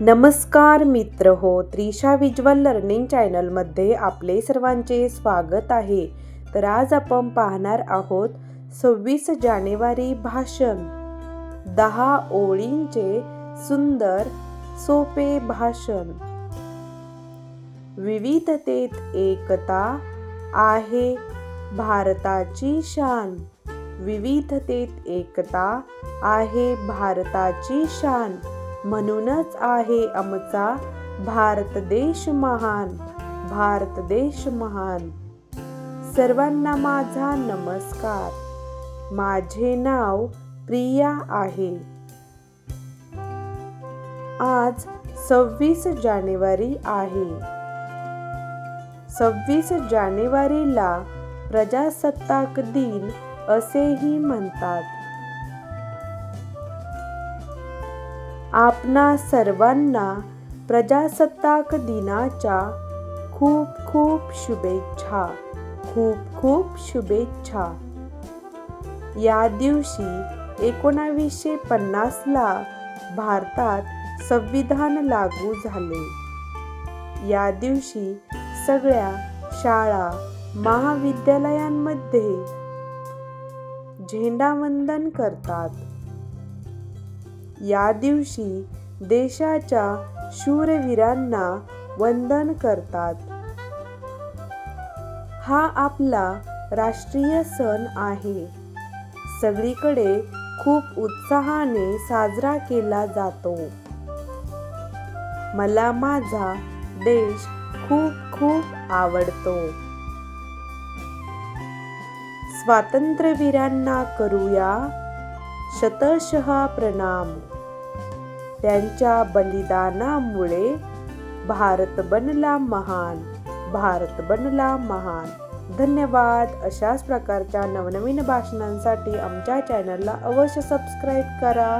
नमस्कार मित्र हो त्रिशा विज्वल लर्निंग चॅनलमध्ये आपले सर्वांचे स्वागत आहे. तर आज आपण पाहणार आहोत सव्वीस जानेवारी भाषण. दहा ओळींचे सुंदर सोपे भाषण. विविधतेत एकता आहे भारताची शान. विविधतेत एकता आहे भारताची शान. म्हणूनच आहे आमचा भारत देश महान भारत देश महान. सर्वांना माझा नमस्कार. माझे नाव प्रिया आहे. आज सव्वीस जानेवारी आहे. सव्वीस जानेवारीला प्रजासत्ताक दिन असेही म्हणतात. आपणा सर्वांना प्रजासत्ताक दिनाच्या खूप खूप शुभेच्छा. खूप खूप शुभेच्छा. या दिवशी एकोणावीसशे पन्नासला भारतात संविधान लागू झाले. या दिवशी सगळ्या शाळा महाविद्यालयांमध्ये झेंडावंदन करतात. या दिवशी देशाच्या शूरवीरांना वंदन करतात. हा आपला राष्ट्रीय सण आहे. सगळीकडे खूप उत्साहाने साजरा केला जातो. मला माझा देश खूप खूप आवडतो. स्वातंत्र्यवीरांना करूया शतशः प्रणाम. त्यांच्या बलिदानामुळे भारत बनला महान भारत बनला महान. धन्यवाद अशाच प्रकारच्या नवनवीन भाषणांसाठी आमच्या चॅनलला अवश्य सबस्क्राईब करा.